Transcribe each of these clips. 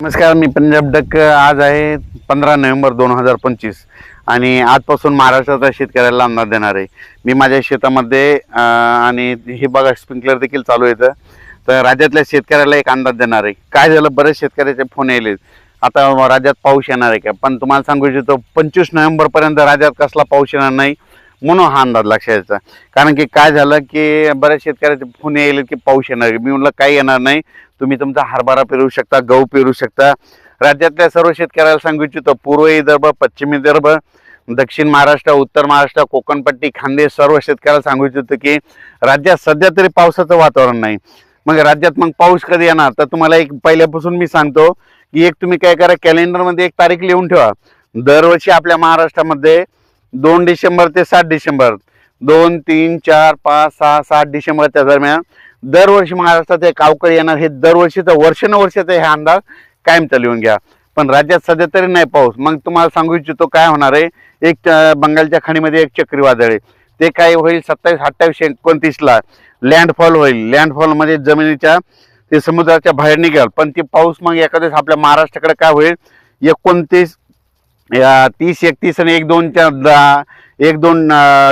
नमस्कार मी पंजाब डक आज आहे पंधरा नोव्हेंबर दोन हजार पंचवीस आणि आजपासून महाराष्ट्राचा शेतकऱ्याला अंदाज देणार आहे. मी माझ्या शेतामध्ये आणि हे बघा स्प्रिंकलर देखील चालू येतं तर राज्यातल्या शेतकऱ्याला एक अंदाज देणार आहे. काय झालं? बरेच शेतकऱ्याचे फोन यायले. आता राज्यात पाऊस येणार आहे का? पण तुम्हाला सांगू इच्छितो पंचवीस नोव्हेंबरपर्यंत राज्यात कसला पाऊस येणार नाही? म्हणून हा अंदाज लक्षात यायचा कारण की काय झालं की बऱ्याच शेतकऱ्याचे फोन येईल की पाऊस येणार मी म्हटलं काही येणार नाही. तुम्ही तुमचा हरभरा पेरू शकता गहू पेरू शकता. राज्यातल्या सर्व शेतकऱ्याला सांगू इच्छितो पूर्व विदर्भ पश्चिम विदर्भ दक्षिण महाराष्ट्र उत्तर महाराष्ट्र कोकणपट्टी खानदेश सर्व शेतकऱ्याला सांगू इच्छितो की राज्यात सध्या तरी पावसाचं वातावरण नाही. मग राज्यात मग पाऊस कधी येणार? तर तुम्हाला एक पहिल्यापासून मी सांगतो की एक तुम्ही काय करा कॅलेंडरमध्ये एक तारीख लिहून ठेवा. दरवर्षी आपल्या महाराष्ट्रामध्ये दोन डिसेंबर ते सात डिसेंबर. दोन तीन चार पाच सहा सात डिसेंबरच्या दरम्यान दरवर्षी महाराष्ट्रात एक अवकाळी येणार हे दरवर्षीचं वर्षानुवर्षाचं हे अंदाज कायमचा लिहून घ्या. पण राज्यात सध्या तरी नाही पाऊस. मग तुम्हाला सांगू इच्छितो काय होणार आहे? एक बंगालच्या खाडीमध्ये एक चक्रीवादळ आहे. ते काय होईल? सत्तावीस अठ्ठावीस एकोणतीसला लँडफॉल होईल. लँडफॉलमध्ये जमिनीच्या ते समुद्राच्या बाहेर निघाल. पण ते पाऊस मग एखाद्याच आपल्या महाराष्ट्राकडे काय होईल? एकोणतीस तीस एकतीस आणि एक दोनच्या एक दोन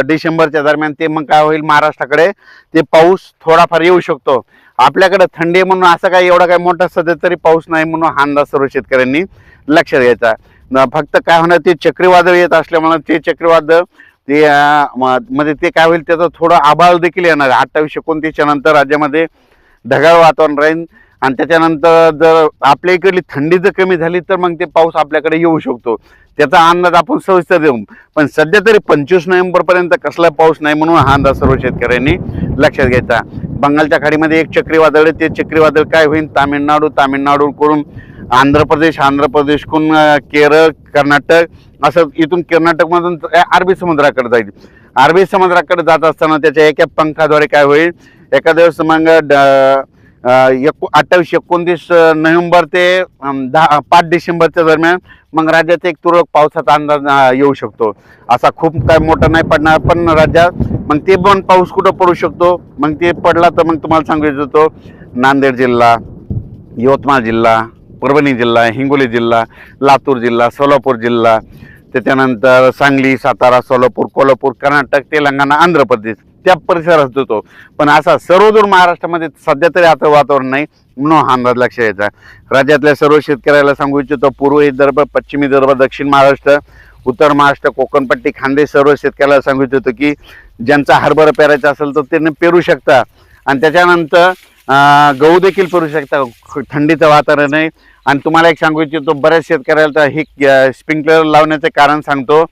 डिसेंबरच्या दरम्यान ते मग काय होईल महाराष्ट्राकडे ते पाऊस थोडाफार येऊ शकतो. आपल्याकडे थंडी म्हणून असं काही एवढा काय मोठा सध्या तरी पाऊस नाही म्हणून हा अंदाज सर्व शेतकऱ्यांनी लक्षात घ्यायचा. फक्त काय होणार ते चक्रीवादळ येत असल्यामुळे ते चक्रीवादळ ते म्हणजे ते काय होईल त्याचं थोडं आभाळ देखील येणार. अठ्ठावीसशे एकोणतीसच्या नंतर राज्यामध्ये ढगाळ वातावरण राहील आणि त्याच्यानंतर जर आपल्या इकडली थंडी जर कमी झाली तर मग ते पाऊस आपल्याकडे येऊ शकतो. त्याचा अंदाज आपण सविस्तर देऊ. पण सध्या तरी पंचवीस नोव्हेंबरपर्यंत कसला पाऊस नाही म्हणून हा अंदाज सर्व शेतकऱ्यांनी लक्षात घ्यायचा. बंगालच्या खाडीमध्ये एक चक्रीवादळ आहे ते चक्रीवादळ काय होईल तामिळनाडू तामिळनाडूकडून आंध्र प्रदेश आंध्र प्रदेशकडून केरळ कर्नाटक असं इथून कर्नाटकमधून अरबी समुद्राकडे जाईल. अरबी समुद्राकडे जात असताना त्याच्या एका पंखाद्वारे काय होईल? एखाद्या वेळेस मग ड- एक अठ्ठावीस एकोणतीस नोव्हेंबर ते दहा पाच डिसेंबरच्या दरम्यान मग राज्यात एक तुरळक पावसाचा अंदाज येऊ शकतो. असा खूप काय मोठा नाही पडणार पण राज्यात मग ते पण पाऊस कुठं पडू शकतो? मग ते पडला तर मग तुम्हाला सांगू इच्छितो नांदेड जिल्हा यवतमाळ जिल्हा परभणी जिल्हा हिंगोली जिल्हा लातूर जिल्हा सोलापूर जिल्हा त्याच्यानंतर सांगली सातारा सोलापूर कोल्हापूर कर्नाटक तेलंगणा आंध्र प्रदेश. त्या परिसरात होतो. पण असा सर्वदूर महाराष्ट्रामध्ये सध्या तरी आता वातावरण नाही म्हणून हा अंदाज लक्ष यायचा राज्यातल्या सर्व शेतकऱ्याला सांगू इच्छितो पूर्व विदर्भ पश्चिम विदर्भ दक्षिण महाराष्ट्र उत्तर महाराष्ट्र कोकणपट्टी खानदेश सर्व शेतकऱ्याला सांगू इच्छितो की ज्यांचा हरभरा पेरायचा असेल तर त्यांनी पेरू शकता. आणि त्याच्यानंतर गहू देखील पेरू शकता. थंडीचं वातावरण आहे. आणि तुम्हाला एक सांगू इच्छितो बऱ्याच शेतकऱ्याला तर हे स्प्रिंकलर लावण्याचं कारण सांगतो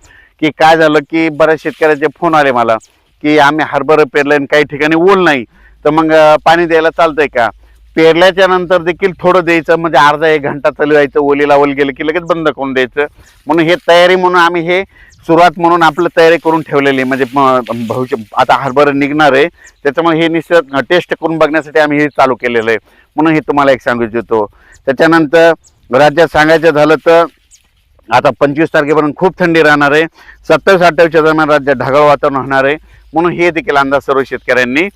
की काय झालं की बऱ्याच शेतकऱ्याचे फोन आले मला. की आम्ही हरभरं पेरलं आणि काही ठिकाणी ओल नाही. तर मग पाणी द्यायला चालतंय का? पेरल्याच्या नंतर देखील थोडं द्यायचं म्हणजे अर्धा एक घंटा चालवायचं ओलीला ओल गेलं की लगेच बंद करून द्यायचं. म्हणून हे तयारी म्हणून आम्ही हे सुरुवात म्हणून आपलं तयारी करून ठेवलेली आहे. म्हणजे भविष्य आता हरभरं निघणार आहे. त्याच्यामुळे हे निश्चित टेस्ट करून बघण्यासाठी आम्ही हे चालू केलेलं आहे. म्हणून हे तुम्हाला एक सांगू इच्छितो. त्याच्यानंतर राज्यात सांगायचं झालं तर आता पंचवीस तारखेपर्यंत खूप थंडी राहणार आहे. सत्तावीस अठ्ठावीसच्या दरम्यान राज्यात ढगाळ वातावरण होणार आहे. म्हणून हे देखील अंदाज सर्व शेतकऱ्यांनी